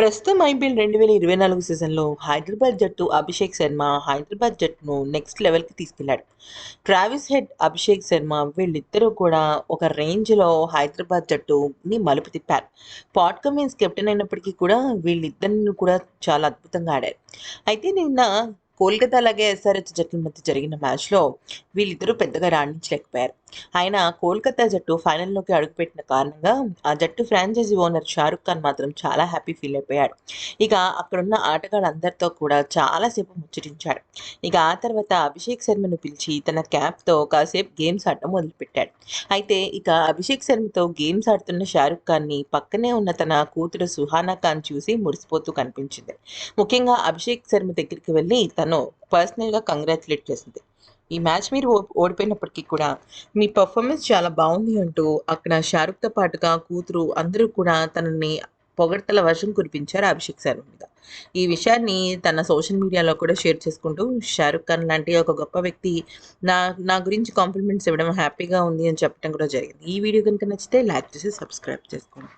ప్రస్తుతం ఐపీఎల్ రెండు వేల ఇరవై నాలుగు సీజన్లో హైదరాబాద్ జట్టు అభిషేక్ శర్మ హైదరాబాద్ జట్టును నెక్స్ట్ లెవెల్కి తీసుకెళ్ళాడు. ట్రావిస్ హెడ్ అభిషేక్ శర్మ వీళ్ళిద్దరూ కూడా ఒక రేంజ్లో హైదరాబాద్ జట్టుని మలుపు తిప్పారు. పాట్ కమిన్స్ కెప్టెన్ అయినప్పటికీ కూడా వీళ్ళిద్దరిని కూడా చాలా అద్భుతంగా ఆడారు. అయితే నిన్న కోల్కతా అలాగే ఎస్ఆర్హెచ్ జట్ల మధ్య జరిగిన మ్యాచ్లో వీళ్ళిద్దరూ పెద్దగా రాణించలేకపోయారు. ఆయన కోల్కతా జట్టు ఫైనల్లోకి అడుగుపెట్టిన కారణంగా ఆ జట్టు ఫ్రాంచైజీ ఓనర్ షారుఖ్ ఖాన్ మాత్రం చాలా హ్యాపీ ఫీల్ అయిపోయాడు. ఇక అక్కడున్న ఆటగాళ్ళందరితో కూడా చాలాసేపు ముచ్చటించాడు. ఇక ఆ తర్వాత అభిషేక్ శర్మను పిలిచి తన క్యాప్తో కాసేపు గేమ్స్ ఆడటం మొదలుపెట్టాడు. అయితే ఇక అభిషేక్ శర్మతో గేమ్స్ ఆడుతున్న షారుఖ్ ఖాన్ని పక్కనే ఉన్న తన కూతురు సుహానా ఖాన్ చూసి మురిసిపోతూ కనిపించింది. ముఖ్యంగా అభిషేక్ శర్మ దగ్గరికి వెళ్ళి తను పర్సనల్గా కంగ్రాచులేట్ చేసింది. ఈ మ్యాచ్ మీరు ఓ- ఓడిపోయినప్పటికీ కూడా మీ పర్ఫార్మెన్స్ చాలా బాగుంది అంటూ అక్కడ షారుఖ్తో పాటుగా కూతురు అందరూ కూడా తనని పొగడ్తల వర్షం కురిపించారు అభిషేక్ శర్మ మీద. ఈ విషయాన్ని తన సోషల్ మీడియాలో కూడా షేర్ చేసుకుంటూ షారుఖ్ ఖాన్ లాంటి ఒక గొప్ప వ్యక్తి నా నా గురించి కాంప్లిమెంట్స్ ఇవ్వడం హ్యాపీగా ఉంది అని చెప్పడం కూడా జరిగింది. ఈ వీడియో కనుక నచ్చితే లైక్ చేసి సబ్స్క్రైబ్ చేసుకోండి.